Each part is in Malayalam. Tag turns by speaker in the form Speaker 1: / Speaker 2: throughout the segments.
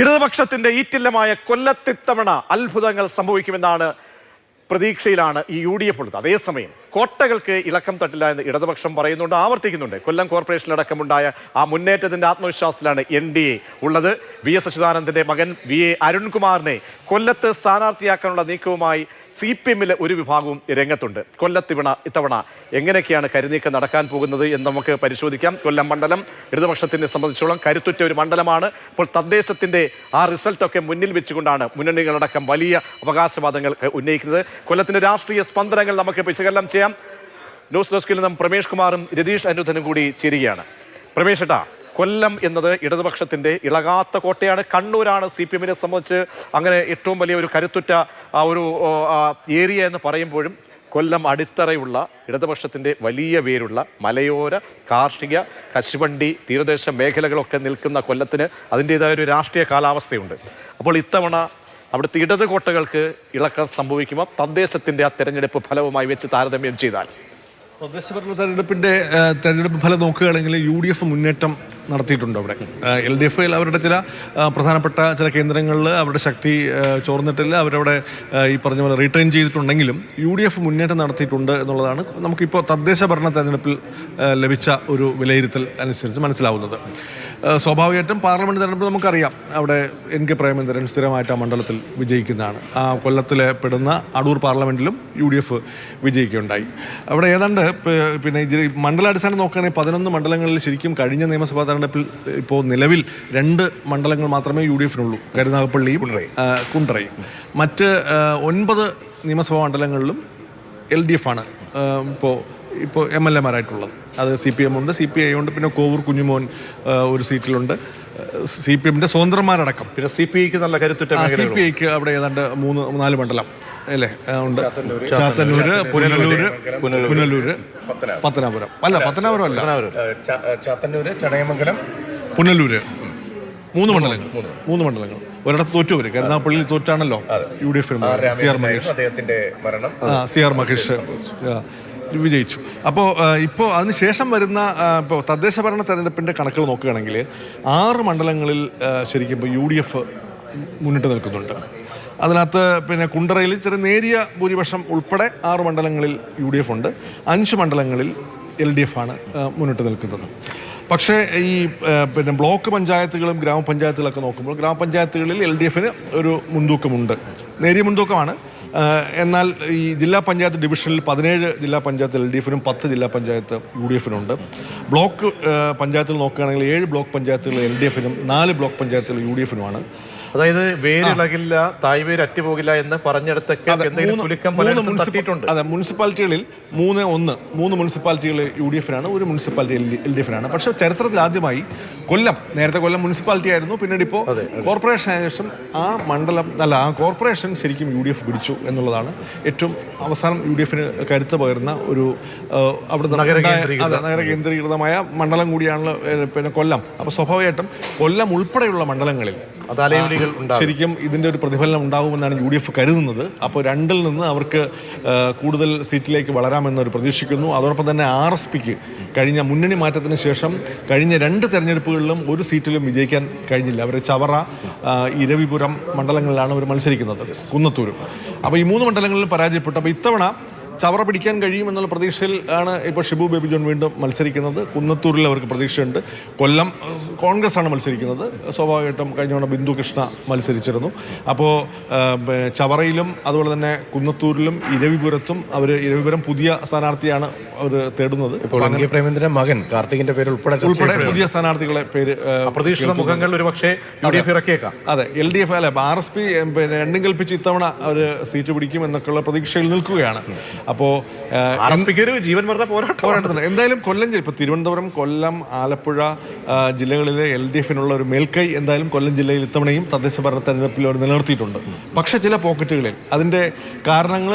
Speaker 1: ഇടതുപക്ഷത്തിന്റെ ഈറ്റില്ലമായ കൊല്ലത്തിത്തവണ അത്ഭുതങ്ങൾ സംഭവിക്കുമെന്നാണ് പ്രതീക്ഷയിലാണ് ഈ യു ഡി എഫ് ഉള്ളത്. അതേസമയം കോട്ടകൾക്ക് ഇളക്കം തട്ടില്ല എന്ന് ഇടതുപക്ഷം പറയുന്നുണ്ട് ആവർത്തിക്കുന്നുണ്ട്. കൊല്ലം കോർപ്പറേഷനിലടക്കമുണ്ടായ ആ മുന്നേറ്റത്തിന്റെ ആത്മവിശ്വാസത്തിലാണ് എൻ ഡി എ ഉള്ളത്. വി എസ് അച്യുതാനന്ദന്റെ മകൻ വി എ അരുൺകുമാറിനെ കൊല്ലത്ത് സ്ഥാനാർത്ഥിയാക്കാനുള്ള നീക്കവുമായി സി പി എമ്മിലെ ഒരു വിഭാഗവും രംഗത്തുണ്ട്. കൊല്ലത്തിവണ ഇത്തവണ എങ്ങനെയൊക്കെയാണ് കരുനീക്കം നടക്കാൻ പോകുന്നത് എന്ന് നമുക്ക് പരിശോധിക്കാം. കൊല്ലം മണ്ഡലം ഇടതുപക്ഷത്തിനെ സംബന്ധിച്ചോളം കരുത്തുറ്റ ഒരു മണ്ഡലമാണ്. ഇപ്പോൾ തദ്ദേശത്തിന്റെ ആ റിസൾട്ടൊക്കെ മുന്നിൽ വെച്ചുകൊണ്ടാണ് മുന്നണികളടക്കം വലിയ അവകാശവാദങ്ങൾ ഉന്നയിക്കുന്നത്. കൊല്ലത്തിന്റെ രാഷ്ട്രീയ സ്പന്ദനങ്ങൾ നമുക്ക് വിശകലനം ചെയ്യാം. ന്യൂസ് ഡെസ്കിൽ നിന്നും പ്രമേഷ് കുമാറും രതീഷ് അനുധനും കൂടി ചേരുകയാണ്. പ്രമേഷ് ഏട്ടാ കൊല്ലം എന്നത് ഇടതുപക്ഷത്തിന്റെ ഇളകാത്ത കോട്ടയാണ്. കണ്ണൂരാണ് സി പി എമ്മിനെ സംബന്ധിച്ച് അങ്ങനെ ഏറ്റവും വലിയ ഒരു കരുത്തുറ്റ ആ ഒരു ഏരിയ എന്ന് പറയുമ്പോഴും കൊല്ലം അടിത്തറയുള്ള ഇടതുപക്ഷത്തിന്റെ വലിയ പേരുള്ള മലയോര കാർഷിക കശുവണ്ടി തീരദേശ മേഖലകളൊക്കെ നിൽക്കുന്ന കൊല്ലത്തിന് അതിന്റേതായ ഒരു രാഷ്ട്രീയ കാലാവസ്ഥയുണ്ട്. അപ്പോൾ ഇത്തവണ അവിടുത്തെ ഇടതുകോട്ടകൾക്ക് ഇളക്കം സംഭവിക്കുമ്പോൾ തദ്ദേശത്തിന്റെ ആ തെരഞ്ഞെടുപ്പ് ഫലവുമായി വെച്ച് താരതമ്യം ചെയ്താൽ.
Speaker 2: തദ്ദേശ ഭരണ തെരഞ്ഞെടുപ്പ് ഫലം നോക്കുകയാണെങ്കിൽ യു ഡി എഫ് മുന്നേറ്റം നടത്തിയിട്ടുണ്ട് അവിടെ? എൽ ഡി എഫ് അവരുടെ ചില പ്രധാനപ്പെട്ട ചില കേന്ദ്രങ്ങളിൽ അവരുടെ ശക്തി ചോർന്നിട്ടില്ല. അവരവിടെ ഈ പറഞ്ഞ പോലെ റിട്ടേൺ ചെയ്തിട്ടുണ്ടെങ്കിലും യു ഡി എഫ് മുന്നേറ്റം നടത്തിയിട്ടുണ്ട് എന്നുള്ളതാണ് നമുക്കിപ്പോൾ തദ്ദേശ ഭരണ തെരഞ്ഞെടുപ്പിൽ ലഭിച്ച ഒരു വിലയിരുത്തൽ അനുസരിച്ച് മനസ്സിലാവുന്നത്. സ്വാഭാവികമായിട്ടും പാർലമെന്റ് തെരഞ്ഞെടുപ്പ് നമുക്കറിയാം. അവിടെ എൻ കെ പ്രേമേന്ദ്രൻ സ്ഥിരമായിട്ട് ആ മണ്ഡലത്തിൽ വിജയിക്കുന്നതാണ്. ആ കൊല്ലത്തിലെ പെടുന്ന അടൂർ പാർലമെന്റിലും യു ഡി എഫ് വിജയിക്കുകയുണ്ടായി. അവിടെ ഏതാണ്ട് പിന്നെ മണ്ഡലാടിസ്ഥാനം നോക്കുകയാണെങ്കിൽ പതിനൊന്ന് മണ്ഡലങ്ങളിൽ ശരിക്കും കഴിഞ്ഞ നിയമസഭാ തെരഞ്ഞെടുപ്പിൽ ഇപ്പോൾ നിലവിൽ രണ്ട് മണ്ഡലങ്ങൾ മാത്രമേ യു ഡി എഫിനുള്ളൂ. കരുനാഗപ്പള്ളിയും കുണ്ടറയും മറ്റ് ഒൻപത് നിയമസഭാ മണ്ഡലങ്ങളിലും എൽ ഡി എഫ് ആണ്. ഇപ്പോൾ ഇപ്പോൾ എം എൽ എമാരായിട്ടുള്ളത്. അത് സി പി എം ഉണ്ട് സി പി ഐ ഉണ്ട് പിന്നെ കോവൂർ കുഞ്ഞുമോൻ ഒരു സീറ്റിലുണ്ട്. സി പി എമ്മിന്റെ സ്വതന്ത്രന്മാരടക്കം.
Speaker 1: പിന്നെ സി പി ഐക്ക് നല്ല കരുത്തുറ്റ
Speaker 2: സി പി ഐക്ക് അവിടെ ഏതാണ്ട് മൂന്ന് നാല് മണ്ഡലം അല്ലേ? ഉണ്ട്. ചാത്തന്നൂര്. പുനലൂര് പുനലൂര്. പത്തനാപുരം. അല്ല പത്തനാപുരം അല്ല.
Speaker 3: ചാത്തന്നൂര് ചടയമംഗലം.
Speaker 2: പുനലൂര്. മൂന്ന് മണ്ഡലങ്ങൾ. മൂന്ന്. മണ്ഡലങ്ങൾ. ഒരിടത്ത് തോറ്റുവര് കരുനാഗപ്പള്ളിയിൽ തോറ്റാണല്ലോ. U D F C R Mahesh.
Speaker 3: മരണം.
Speaker 2: ആ സി ആർ മഹേഷ്. വിജയിച്ചു. അപ്പോൾ ഇപ്പോൾ അതിനുശേഷം വരുന്ന ഇപ്പോൾ തദ്ദേശ ഭരണ തെരഞ്ഞെടുപ്പിന്റെ കണക്കുകൾ നോക്കുകയാണെങ്കിൽ ആറ് മണ്ഡലങ്ങളിൽ ശരിക്കും ഇപ്പോൾ യു ഡി എഫ് മുന്നിട്ട് നിൽക്കുന്നുണ്ട്. അതിനകത്ത് പിന്നെ കുണ്ടറയിൽ ചെറിയ നേരിയ ഭൂരിപക്ഷം ഉൾപ്പെടെ ആറ് മണ്ഡലങ്ങളിൽ യു ഡി എഫ് ഉണ്ട്. അഞ്ച് മണ്ഡലങ്ങളിൽ എൽ ഡി എഫ് ആണ് മുന്നിട്ട് നിൽക്കുന്നത്. പക്ഷേ ഈ പിന്നെ ബ്ലോക്ക് പഞ്ചായത്തുകളും ഗ്രാമപഞ്ചായത്തുകളൊക്കെ നോക്കുമ്പോൾ ഗ്രാമപഞ്ചായത്തുകളിൽ എൽ ഡി എഫിന് ഒരു മുൻതൂക്കമുണ്ട്. നേരിയ മുൻതൂക്കമാണ്. എന്നാൽ ഈ ജില്ലാ പഞ്ചായത്ത് ഡിവിഷനിൽ പതിനേഴ് ജില്ലാ പഞ്ചായത്ത് എൽ ഡി എഫിനും പത്ത് ജില്ലാ പഞ്ചായത്ത് യു ഡി എഫിനുണ്ട് ബ്ലോക്ക് പഞ്ചായത്തിൽ നോക്കുകയാണെങ്കിൽ ഏഴ് ബ്ലോക്ക് പഞ്ചായത്തുകൾ എൽ ഡി എഫിനും നാല് ബ്ലോക്ക് പഞ്ചായത്തുകൾ യു ഡി എഫിനുമാണ്
Speaker 1: അതായത് വേരിളകില്ല തായ്വേര് അറ്റുപോകില്ല എന്ന് പറഞ്ഞിടത്തൊക്കെ എന്തെങ്കിലും കുലുക്കം പലയിടത്തും തട്ടിയിട്ടുണ്ട്.
Speaker 2: അതെ മുനിസിപ്പാലിറ്റികളിൽ മൂന്ന് ഒന്ന് മൂന്ന് മുനിസിപ്പാലിറ്റികൾ യു ഡി എഫിനാണ് ഒരു മുനിസിപ്പാലിറ്റി എൽ ഡി എഫിനാണ് പക്ഷേ ചരിത്രത്തിൽ ആദ്യമായി കൊല്ലം നേരത്തെ കൊല്ലം മുനിസിപ്പാലിറ്റി ആയിരുന്നു പിന്നീട് ഇപ്പോൾ കോർപ്പറേഷൻ ആയ ശേഷം ആ മണ്ഡലം അല്ല ആ കോർപ്പറേഷൻ ശരിക്കും യു ഡി എഫ് പിടിച്ചു എന്നുള്ളതാണ് ഏറ്റവും അവസാനം യു ഡി എഫിന് കരുത്ത് പകരുന്ന ഒരു അവിടെ
Speaker 1: നഗര
Speaker 2: അതെ നഗര കേന്ദ്രീകൃതമായ മണ്ഡലം കൂടിയാണല്ലോ പിന്നെ കൊല്ലം. അപ്പോൾ സ്വാഭാവികമായിട്ടും കൊല്ലം ഉൾപ്പെടെയുള്ള മണ്ഡലങ്ങളിൽ ശരിക്കും ഇതിന്റെ ഒരു പ്രതിഫലനം ഉണ്ടാകുമെന്നാണ് യു ഡി എഫ് കരുതുന്നത്. അപ്പോൾ രണ്ടിൽ നിന്ന് അവർക്ക് കൂടുതൽ സീറ്റിലേക്ക് വളരാമെന്ന് വളരാമെന്നൊരു പ്രതീക്ഷിക്കുന്നു. അതോടൊപ്പം തന്നെ ആർ എസ് പിക്ക് കഴിഞ്ഞ മുന്നണി മാറ്റത്തിന് ശേഷം കഴിഞ്ഞ രണ്ട് തെരഞ്ഞെടുപ്പുകളിലും ഒരു സീറ്റിലും വിജയിക്കാൻ കഴിഞ്ഞില്ല. അവർ ചവറ ഇരവിപുരം മണ്ഡലങ്ങളിലാണ് അവർ മത്സരിക്കുന്നത് കുന്നത്തൂരും. അപ്പോൾ ഈ മൂന്ന് മണ്ഡലങ്ങളിലും പരാജയപ്പെട്ടു അപ്പോൾ ഇത്തവണ ചവറ പിടിക്കാൻ കഴിയുമെന്നുള്ള പ്രതീക്ഷയിൽ ആണ് ഇപ്പോൾ ഷിബു ബേബി ജോൺ വീണ്ടും മത്സരിക്കുന്നത്. കുന്നത്തൂരിൽ അവർക്ക് പ്രതീക്ഷയുണ്ട്. കൊല്ലം കോൺഗ്രസ് ആണ് മത്സരിക്കുന്നത്. സ്വാഭാവികമായിട്ടും കഴിഞ്ഞ തവണ ബിന്ദു കൃഷ്ണ മത്സരിച്ചിരുന്നു. അപ്പോൾ ചവറയിലും അതുപോലെ തന്നെ കുന്നത്തൂരിലും ഇരവിപുരത്തും അവർ ഇരവിപുരം പുതിയ സ്ഥാനാർത്ഥിയാണ് അവർ തേടുന്നത്.
Speaker 3: പ്രേമേന്ദ്രൻ മകൻ കാർത്തികിന്റെ പേര് ഉൾപ്പെടെ
Speaker 2: ഉൾപ്പെടെ പുതിയ സ്ഥാനാർത്ഥികളെ പേര്
Speaker 1: മുഖങ്ങൾ ഒരു പക്ഷേ
Speaker 2: അതെ എൽ ഡി എഫ് അല്ലെ ആർ എസ് പി പിന്നെ എണ്ണം കൽപ്പിച്ച് ഇത്തവണ അവർ സീറ്റ് പിടിക്കും എന്നൊക്കെയുള്ള പ്രതീക്ഷയിൽ നിൽക്കുകയാണ്. അപ്പോൾ
Speaker 1: ജീവൻ മരണ പോരാട്ടം.
Speaker 2: എന്തായാലും കൊല്ലം ജില്ല ഇപ്പോൾ തിരുവനന്തപുരം കൊല്ലം ആലപ്പുഴ ജില്ലകളിലെ എൽ ഡി എഫിനുള്ള ഒരു മേൽക്കൈ എന്തായാലും കൊല്ലം ജില്ലയിൽ ഇത്തവണയും തദ്ദേശ ഭരണ തെരഞ്ഞെടുപ്പിൽ അവർ നിലനിർത്തിയിട്ടുണ്ട്. പക്ഷേ ചില പോക്കറ്റുകളിൽ അതിന്റെ കാരണങ്ങൾ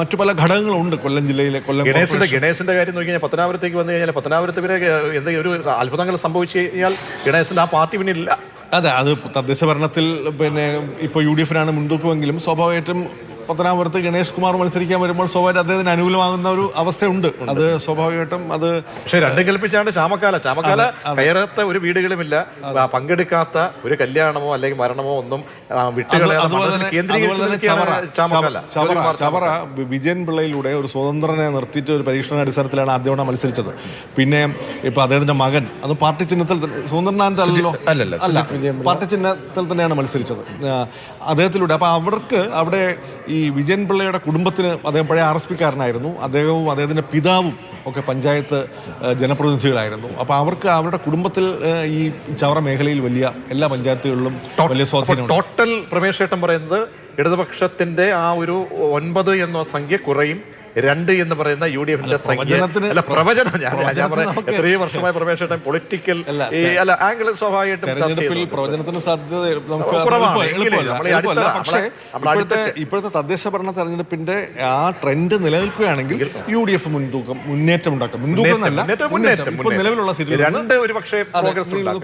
Speaker 2: മറ്റു പല ഘടകങ്ങളുണ്ട് കൊല്ലം ജില്ലയിലെ കൊല്ലം
Speaker 1: ഗണേശന്റെ ഗണേശന്റെ കാര്യം നോക്കി കഴിഞ്ഞാൽ പത്തനാപുരത്തേക്ക് വന്നു കഴിഞ്ഞാൽ പത്തനാപുരത്ത് പിന്നെ എന്തെങ്കിലും ഒരു അത്ഭുതങ്ങൾ സംഭവിച്ചു കഴിഞ്ഞാൽ ഗണേശന്റെ ആ പാർട്ടി പിന്നെ ഇല്ല.
Speaker 2: അതെ അത് തദ്ദേശ ഭരണത്തിൽ പിന്നെ ഇപ്പോൾ യു ഡി എഫിനാണ് മുൻതൂക്കമെങ്കിലും സ്വാഭാവികമായിട്ടും പത്തനാപുരത്ത് ഗണേഷ് കുമാർ മത്സരിക്കാൻ വരുമ്പോൾ സ്വാഭാവിക അദ്ദേഹത്തിന് അനുകൂലമാകുന്ന ഒരു അവസ്ഥയുണ്ട്. അത് സ്വാഭാവികമായിട്ടും അത്
Speaker 1: പക്ഷെ രണ്ടും കൽപ്പിച്ചാണ് ചാമക്കാല ചാമക്കാല കയറാത്ത ഒരു വീടുകളുമില്ല. പങ്കെടുക്കാത്ത ഒരു കല്യാണമോ അല്ലെങ്കിൽ മരണമോ ഒന്നും
Speaker 2: ചവറ. വിജയൻ പിള്ളയിലൂടെ ഒരു സ്വതന്ത്രനെ നിർത്തിയിട്ട് ഒരു പരീക്ഷണ അടിസ്ഥാനത്തിലാണ് ആദ്യം മത്സരിച്ചത്. പിന്നെ ഇപ്പൊ അദ്ദേഹത്തിന്റെ മകൻ അത് പാർട്ടി ചിഹ്നത്തിൽ തന്നെ-
Speaker 3: അല്ലല്ലോ?
Speaker 2: അല്ല പാർട്ടി ചിഹ്നത്തിൽ തന്നെയാണ് മത്സരിച്ചത്. അദ്ദേഹത്തിലൂടെ. അപ്പൊ അവർക്ക് അവിടെ ഈ വിജയൻ പിള്ളയുടെ കുടുംബത്തിന് അദ്ദേഹം പഴയ ആർ എസ് പിക്കാരനായിരുന്നു. അദ്ദേഹവും അദ്ദേഹത്തിന്റെ പിതാവും ഒക്കെ പഞ്ചായത്ത് ജനപ്രതിനിധികളായിരുന്നു. അപ്പോൾ അവർക്ക് അവരുടെ കുടുംബത്തിൽ ഈ ചവറ മേഖലയിൽ വലിയ എല്ലാ പഞ്ചായത്തുകളിലും വലിയ സ്വാധീനം
Speaker 1: ടോട്ടൽ പ്രമേശേട്ടൻ പറയുന്നത് ഇടതുപക്ഷത്തിന്റെ ആ ഒരു ഒൻപത് എന്ന സംഖ്യ കുറയും. രണ്ട് എന്ന് പറയുന്ന യു ഡി എഫിന്റെ സംഖ്യ അല്ല പ്രവചനം ഞാൻ ഞാൻ പറയാം എത്രയും വർഷമായ പ്രമേശേട്ടൻ പൊളിറ്റിക്കൽ അല്ല ആംഗിൾ സ്വാഭാവികമായിട്ടും
Speaker 2: പ്രവചനത്തിന് സാധ്യത നമുക്ക് ഇപ്പോഴത്തെ ഇപ്പോഴത്തെ തദ്ദേശ ഭരണ തെരഞ്ഞെടുപ്പിന്റെ ആ ട്രെൻഡ് നിലനിൽക്കുകയാണെങ്കിൽ യു ഡി എഫ് മുൻതൂക്കം മുന്നേറ്റം ഉണ്ടാക്കും. മുൻതൂക്കം അല്ല
Speaker 1: മുന്നേറ്റം,
Speaker 2: ഇപ്പൊ നിലവിലുള്ള സീറ്റിൽ
Speaker 1: രണ്ട് ഒരു പക്ഷേ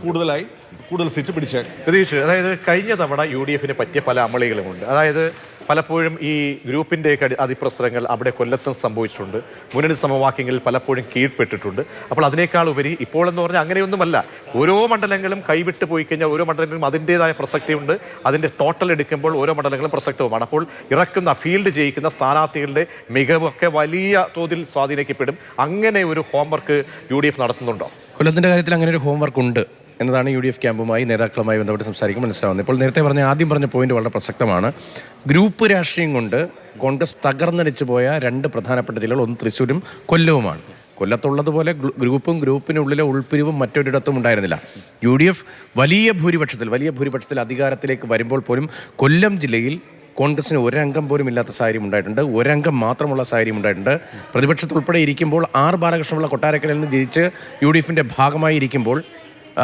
Speaker 2: കൂടുതലായി കൂടുതൽ സീറ്റ് പിടിച്ചേ.
Speaker 1: പ്രതീക്ഷ അതായത് കഴിഞ്ഞ തവണ യു ഡി എഫിന് പറ്റിയ പല അമളികളുമുണ്ട്. അതായത് പലപ്പോഴും ഈ ഗ്രൂപ്പിന്റെയൊക്കെ അതിപ്രസരങ്ങൾ അവിടെ കൊല്ലത്തും സംഭവിച്ചിട്ടുണ്ട്. മുന്നണി സമവാക്യങ്ങളിൽ പലപ്പോഴും കീഴ്പ്പെട്ടിട്ടുണ്ട്. അപ്പോൾ അതിനേക്കാൾ ഉപരി ഇപ്പോൾ എന്ന് പറഞ്ഞാൽ അങ്ങനെയൊന്നുമല്ല. ഓരോ മണ്ഡലങ്ങളും കൈവിട്ട് പോയി കഴിഞ്ഞാൽ ഓരോ മണ്ഡലങ്ങളും അതിന്റേതായ പ്രസക്തിയുണ്ട്. അതിന്റെ ടോട്ടൽ എടുക്കുമ്പോൾ ഓരോ മണ്ഡലങ്ങളും പ്രസക്തവുമാണ്. അപ്പോൾ ഇറക്കുന്ന ഫീൽഡ് ജയിക്കുന്ന സ്ഥാനാർത്ഥികളുടെ മികവൊക്കെ വലിയ തോതിൽ സ്വാധീനിക്കപ്പെടും. അങ്ങനെ ഒരു ഹോംവർക്ക് യു ഡി എഫ് നടത്തുന്നുണ്ടോ?
Speaker 3: കൊല്ലത്തിന്റെ കാര്യത്തിൽ അങ്ങനെ ഒരു ഹോംവർക്ക് ഉണ്ട്. എന്നതാണ് യു ഡി എഫ് ക്യാമ്പുമായി നേതാക്കളുമായി ബന്ധപ്പെട്ട് സംസാരിക്കുമ്പോൾ മനസ്സിലാവുന്നത്. ഇപ്പോൾ നേരത്തെ പറഞ്ഞ ആദ്യം പറഞ്ഞ പോയിന്റ് വളരെ പ്രസക്തമാണ്. ഗ്രൂപ്പ് രാഷ്ട്രീയം കൊണ്ട് കോൺഗ്രസ് തകർന്നടിച്ചു പോയ രണ്ട് പ്രധാനപ്പെട്ട ജില്ലകൾ ഒന്ന് തൃശ്ശൂരും കൊല്ലവുമാണ്. കൊല്ലത്തുള്ളതുപോലെ ഗ്രൂപ്പും ഗ്രൂപ്പിനുള്ളിലെ ഉൾപ്പിരിവും മറ്റൊരിടത്തും ഉണ്ടായിരുന്നില്ല. യു ഡി എഫ് വലിയ ഭൂരിപക്ഷത്തിൽ വലിയ ഭൂരിപക്ഷത്തിൽ അധികാരത്തിലേക്ക് വരുമ്പോൾ പോലും കൊല്ലം ജില്ലയിൽ കോൺഗ്രസിന് ഒരംഗം പോലും ഇല്ലാത്ത സാഹചര്യം ഉണ്ടായിട്ടുണ്ട്. ഒരംഗം മാത്രമുള്ള സാഹചര്യം ഉണ്ടായിട്ടുണ്ട്. പ്രതിപക്ഷത്തുൾപ്പെടെ ഇരിക്കുമ്പോൾ ആർ ബാലകൃഷ്ണപിള്ള കൊട്ടാരക്കരയിൽ നിന്ന് ജയിച്ച് യു ഡി എഫിന്റെ ഭാഗമായി ഇരിക്കുമ്പോൾ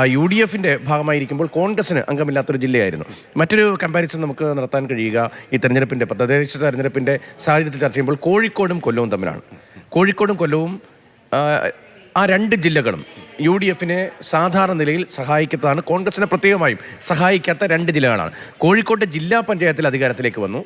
Speaker 3: യു ഡി എഫിന്റെ ഭാഗമായിരിക്കുമ്പോൾ കോൺഗ്രസിന് അംഗമില്ലാത്തൊരു ജില്ലയായിരുന്നു. മറ്റൊരു കമ്പാരിസൺ നമുക്ക് നടത്താൻ കഴിയുക ഈ തെരഞ്ഞെടുപ്പിന്റെ തദ്ദേശ തെരഞ്ഞെടുപ്പിന്റെ സാഹചര്യത്തിൽ ചർച്ച ചെയ്യുമ്പോൾ കോഴിക്കോടും കൊല്ലവും തമ്മിലാണ്. കോഴിക്കോടും കൊല്ലവും ആ, ആ രണ്ട് ജില്ലകളും യു ഡി എഫിനെ സാധാരണ നിലയിൽ സഹായിക്കുന്നതാണ് കോൺഗ്രസിനെ പ്രത്യേകമായും സഹായിക്കാത്ത രണ്ട് ജില്ലകളാണ്. കോഴിക്കോട്ട് ജില്ലാ പഞ്ചായത്തിൽ അധികാരത്തിലേക്ക് വന്നു.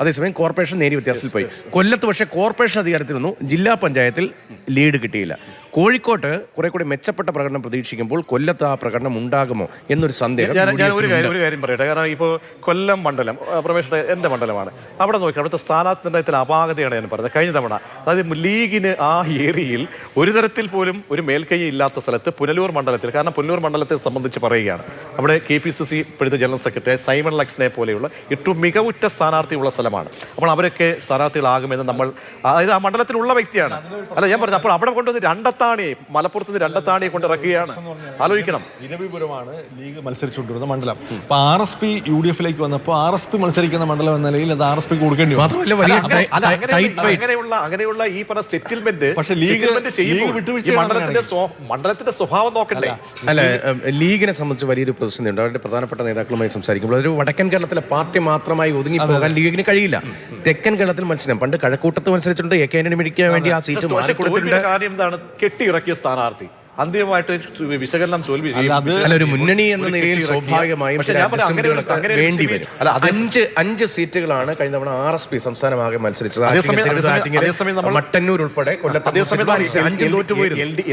Speaker 3: അതേസമയം കോർപ്പറേഷൻ നേരി വ്യത്യാസത്തിൽ പോയി. കൊല്ലത്ത് പക്ഷേ കോർപ്പറേഷൻ അധികാരത്തിൽ വന്നു ജില്ലാ പഞ്ചായത്തിൽ ലീഡ് കിട്ടിയില്ല. കോഴിക്കോട്ട് കുറെ കൂടി മെച്ചപ്പെട്ട പ്രകടനം പ്രതീക്ഷിക്കുമ്പോൾ കൊല്ലത്ത് ആ പ്രകടനം ഉണ്ടാകുമോ എന്നൊരു സന്ദേഹം
Speaker 1: ഞാൻ ഞാൻ ഒരു കാര്യം ഒരു കാര്യം പറയട്ടെ. കാരണം ഇപ്പോൾ കൊല്ലം മണ്ഡലം പ്രമേഷയുടെ എന്റെ മണ്ഡലമാണ്. അവിടെ നോക്കി അവിടുത്തെ സ്ഥാനാർത്ഥി അപാകതയാണ് ഞാൻ പറഞ്ഞത്. കഴിഞ്ഞ തവണ അതായത് ലീഗിന് ആ ഏരിയയിൽ ഒരു തരത്തിൽ പോലും ഒരു മേൽക്കൈ ഇല്ലാത്ത സ്ഥലത്ത് പുനലൂർ മണ്ഡലത്തിൽ കാരണം പുനലൂർ മണ്ഡലത്തെ സംബന്ധിച്ച് പറയുകയാണ്. അവിടെ കെ പി സി സി ഇപ്പോഴത്തെ ജനറൽ സെക്രട്ടറി സൈമൺ ലക്സിനെ പോലെയുള്ള ഏറ്റവും മികവുറ്റ സ്ഥാനാർത്ഥിയുള്ള സ്ഥലമാണ്. അപ്പോൾ അവരൊക്കെ സ്ഥാനാർത്ഥികളാകുമെന്ന് നമ്മൾ അതായത് ആ മണ്ഡലത്തിലുള്ള വ്യക്തിയാണ്. അല്ല ഞാൻ പറഞ്ഞു അപ്പോൾ അവിടെ കൊണ്ടുവന്ന് രണ്ടത്താണി മലപ്പുറത്ത് നിന്ന് രണ്ടത്താണിയെ കൊണ്ട് ഇറക്കുകയാണ്. ആലോചിക്കണം.
Speaker 2: ഇരവിപുരമാണ് ലീഗ് മത്സരിച്ചുകൊണ്ടിരുന്ന മണ്ഡലം. അപ്പൊ R S P U D എഫിലേക്ക് വന്നപ്പോൾ ആർ എസ് പി മത്സരിക്കുന്ന മണ്ഡലം എന്ന നിലയിൽ അത് ആർ എസ് പി കൊടുക്കേണ്ടി
Speaker 1: അങ്ങനെയുള്ള-
Speaker 3: ടൈറ്റ് ഫൈറ്റ്.
Speaker 1: അങ്ങനെയുള്ള അങ്ങനെയുള്ള ഈ പറഞ്ഞ സെറ്റിൽമെന്റ്
Speaker 2: പക്ഷേ ലീഗ്-
Speaker 1: മണ്ഡലത്തിന്റെ മണ്ഡലത്തിന്റെ സ്വഭാവം നോക്കണ്ടേ?
Speaker 3: അല്ല ലീഗിനെ സംബന്ധിച്ച് വലിയൊരു പ്രതിസന്ധി ഉണ്ട് അവരുടെ പ്രധാനപ്പെട്ട നേതാക്കളുമായി സംസാരിക്കുമ്പോൾ ഒരു വടക്കൻ കേരളത്തിലെ പാർട്ടി മാത്രമായി ഒതുങ്ങി പോകാൻ ലീഗിന് കഴിയില്ല. തെക്കൻ കേരളത്തിൽ മത്സരം. പണ്ട് കഴക്കൂട്ടത്ത് മത്സരിച്ചിട്ടുണ്ട്. എ കെ ആന്റണി മേടിക്കാൻ വേണ്ടി ആ സീറ്റ്
Speaker 1: മാറി
Speaker 3: മാറിക്കൊടുത്തിട്ടുണ്ട്.
Speaker 1: തോൽവിയുടെ കാര്യം എന്താണ്? കെട്ടിയിറക്കിയ സ്ഥാനാർത്ഥി. അന്തിമമായിട്ട് വിശകലനം തോൽവി
Speaker 3: അല്ല ഒരു മുന്നണി എന്ന നിലയിൽ സ്വാഭാവികമായും
Speaker 1: അല്ല,
Speaker 3: അഞ്ച് അഞ്ച് സീറ്റുകളാണ് കഴിഞ്ഞ തവണ ആർ എസ് പി സംസ്ഥാനമാകെ മത്സരിച്ചത്. മട്ടന്നൂർ ഉൾപ്പെടെ കൊല്ലത്ത്
Speaker 1: അതേസമയം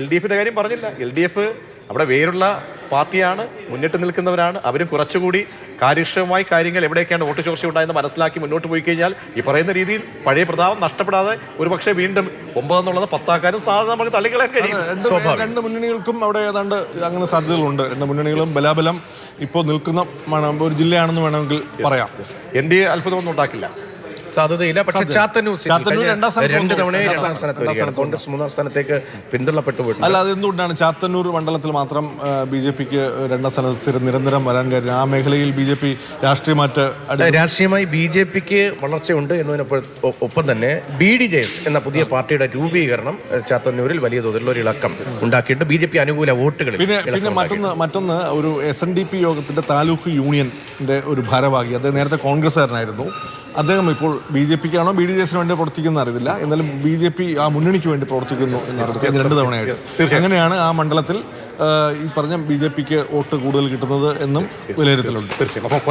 Speaker 1: എൽ ഡി എഫിന്റെ കാര്യം പറഞ്ഞില്ല. എൽ ഡി എഫ് അവിടെ വേരുള്ള പാർട്ടിയാണ് മുന്നിട്ട് നിൽക്കുന്നവരാണ്. അവരും കുറച്ചുകൂടി കാര്യക്ഷമമായി കാര്യങ്ങൾ എവിടെയൊക്കെയാണ് വോട്ട് ചോർച്ച ഉണ്ടായെന്ന് മനസ്സിലാക്കി മുന്നോട്ട് പോയി കഴിഞ്ഞാൽ ഈ പറയുന്ന രീതിയിൽ പഴയ പ്രതാപം നഷ്ടപ്പെടാതെ ഒരുപക്ഷെ വീണ്ടും ഒമ്പതെന്നുള്ളത് പത്താക്കാനും സാധ്യത നമുക്ക് തള്ളിക്കളയാൻ കഴിയും.
Speaker 2: രണ്ട് മുന്നണികൾക്കും അവിടെ ഏതാണ്ട് അങ്ങനെ സാധ്യതകളുണ്ട്? രണ്ട് മുന്നണികളും ബലാബലം ഇപ്പോൾ നിൽക്കുന്ന ഒരു ജില്ലയാണെന്ന് വേണമെങ്കിൽ പറയാം.
Speaker 1: എൻ ഡി എ അത്ഭുതമൊന്നും ഉണ്ടാക്കില്ല.
Speaker 3: സാധ്യതയില്ല പക്ഷേ ചാത്തന്നൂർ
Speaker 2: ചാത്തന്നൂർ രണ്ടാം സ്ഥാനത്ത്
Speaker 3: രണ്ട്
Speaker 2: വന്നു.
Speaker 3: തവണ
Speaker 2: രണ്ടാം
Speaker 3: രണ്ടാം സ്ഥാനത്ത്
Speaker 2: രണ്ടാം
Speaker 3: വരികയാണ്. കോൺഗ്രസ്. മൂന്നാം സ്ഥാനത്തേക്ക് പിന്തള്ളപ്പെട്ടു പോയിട്ടുണ്ട്.
Speaker 2: അല്ല അതെന്തുകൊണ്ടാണ് ചാത്തന്നൂർ മണ്ഡലത്തിൽ മാത്രം ബി ജെ പിക്ക് രണ്ടാം സ്ഥാനത്ത് സ്ഥിരം നിരന്തരം വരാൻ കാര്യം ആ മേഖലയിൽ ബി ജെ പി രാഷ്ട്രീയമായിട്ട് അടി
Speaker 3: രാഷ്ട്രീയമായി ബി ജെ പിക്ക് വളർച്ചയുണ്ട് എന്നതിനൊപ്പം ഒ- ഒപ്പം തന്നെ ബി ഡി ജെ എസ് എന്ന പുതിയ പാർട്ടിയുടെ രൂപീകരണം ചാത്തന്നൂരിൽ വലിയ തോതിലുള്ള ഒരു ഇളക്കം ഉണ്ടാക്കിയിട്ട് ബി ജെ പി അനുകൂല വോട്ടുകളിൽ
Speaker 2: പിന്നെ
Speaker 3: ഇളക്കം
Speaker 2: പിന്നെ മറ്റൊന്ന് മറ്റൊന്ന് ഒരു എസ് എൻ ഡി പി യോഗത്തിന്റെ താലൂക്ക് യൂണിയന്റെ ഒരു ഭാരവാഹി അദ്ദേഹം നേരത്തെ കോൺഗ്രസ്സുകാരനായിരുന്നു. അദ്ദേഹം ഇപ്പോൾ ബി ജെ പിക്കാണോ ബി ഡി ജെ എസിന് വേണ്ടി പ്രവർത്തിക്കുന്ന അറിയില്ല എന്നാലും ബി ജെ പി ആ മുന്നണിക്ക് വേണ്ടി പ്രവർത്തിക്കുന്നു എന്നാണ് രണ്ട് തവണയായിട്ട്. എങ്ങനെയാണ് ആ മണ്ഡലത്തിൽ ഈ പറഞ്ഞ ബി ജെ പിക്ക് വോട്ട് കൂടുതൽ കിട്ടുന്നത് എന്നും വിലയിരുത്തലുണ്ട്.
Speaker 1: തീർച്ചയായും.